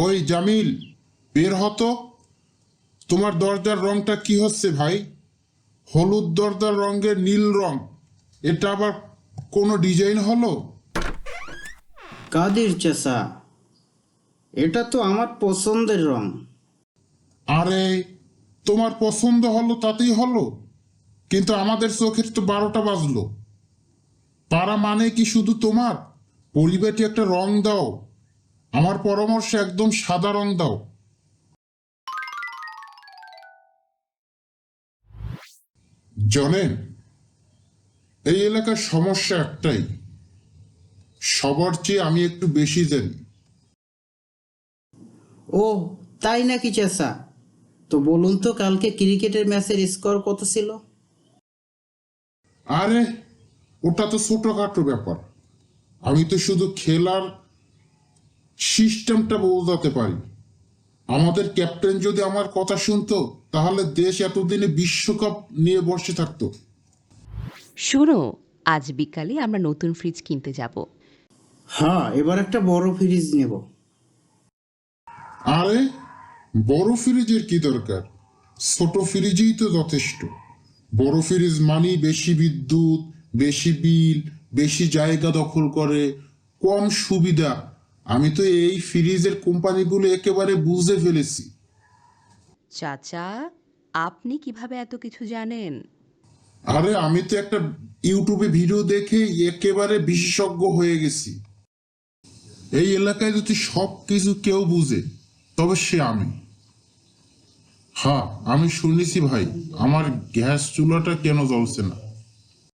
ওই জামিল বের হতো তোমার দরজার রংটা কি হচ্ছে ভাই? হলুদ দরজার রঙের নীল রং। এটা আবার কোনো ডিজাইন হলো? কাদির চাচা? এটা তো আমার পছন্দের রং। আরে তোমার পছন্দ হলো তাতেই হলো। কিন্তু আমাদের চোখের তো বারোটা বাজলো। পাড়া মানে কি শুধু তোমার? পরিবারটি একটা রং দাও। আমার পরামর্শ একদম সাধারণ দাও। জানেন এই এলাকার সমস্যা একটাই। সবার চেয়ে আমি একটু বেশি জানি। ও তাই নাকি চাচা? তো বলুন তো কালকে ক্রিকেটের ম্যাচের স্কোর কত ছিল? আরে ওটা তো ছোটখাটো ব্যাপার। আমি তো শুধু খেলার সিস্টেমটা বোঝাতে পারি। আমাদের ক্যাপ্টেন যদি আমার কথা শুনতো তাহলে দেশ এতদিনে বিশ্বকাপ নিয়ে বসে থাকতো। শোনো আজ বিকালে আমরা নতুন ফ্রিজ কিনতে যাব। হ্যাঁ এবার একটা বড় ফ্রিজ নেব। আরে বড় ফ্রিজের কি দরকার? ছোট ফ্রিজেই তো যথেষ্ট। বড় ফ্রিজ মানেই বেশি বিদ্যুৎ বেশি বিল বেশি জায়গা দখল করে কম সুবিধা আমি তো এই ফ্রিজের কোম্পানিগুলো একেবারে বুঝে ফেলেছি। চাচা আপনি কীভাবে এত কিছু জানেন? আরে আমি তো একটা ইউটিউবে ভিডিও দেখে একেবারে বিশেষজ্ঞ হয়ে গেছি। এই এলাকায় যদি সব কিছু কেউ বুঝে তবে সে আমি। হ্যাঁ আমি শুনেছি ভাই আমার গ্যাস চুলাটা কেন জ্বলছে না?